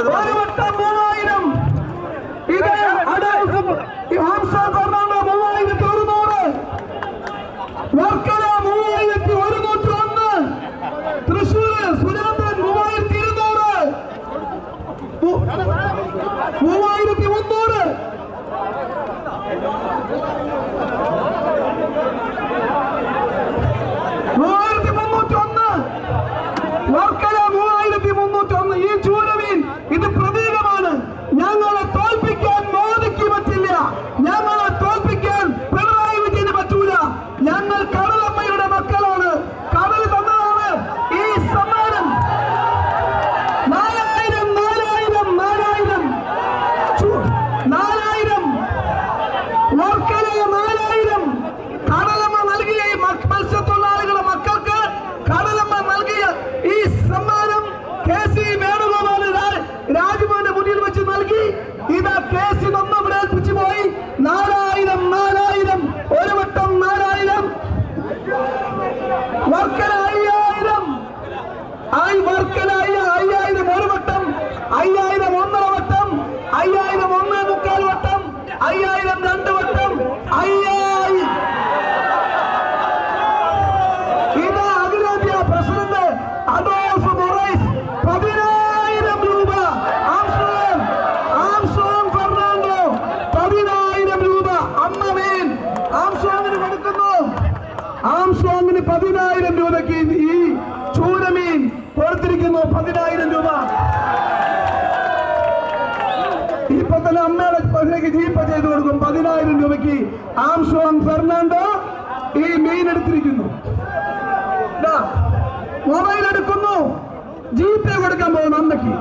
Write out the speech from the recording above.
ഒരു വട്ടം മൂവായിരം. ഇത് ഹംസ ഫെർണാണ്ടോ മൂവായിരത്തി ഒരുന്നൂറ്. വർക്കല മൂവായിരത്തി ഒരുന്നൂറ്റി ഒന്ന്. സി വേണുഗോപാൽ രാജ്ഭവന്റെ മുന്നിൽ വെച്ച് നൽകി. ഇതാ കേസ് ഏൽപ്പിച്ചു പോയി. നാലായിരം നാലായിരം ഒരു വട്ടം നാലായിരം. വർക്കല അയ്യായിരം. ആയി വർക്കല പതിനായിരം രൂപയ്ക്ക് ഈ ചൂരമീൻ കൊടുത്തിരിക്കുന്നു. പതിനായിരം രൂപ. ഇപ്പൊ തന്നെ അമ്മയുടെ പതിനേക്ക് ജീപ്പ ചെയ്ത് കൊടുക്കും. പതിനായിരം രൂപയ്ക്ക് ആംസോങ് ഫെർണാണ്ടോ ഈ മീൻ എടുത്തിരിക്കുന്നു. മൊബൈൽ എടുക്കുന്നു. ജീപ്പേ കൊടുക്കാൻ പോകുന്നു അമ്മയ്ക്ക്.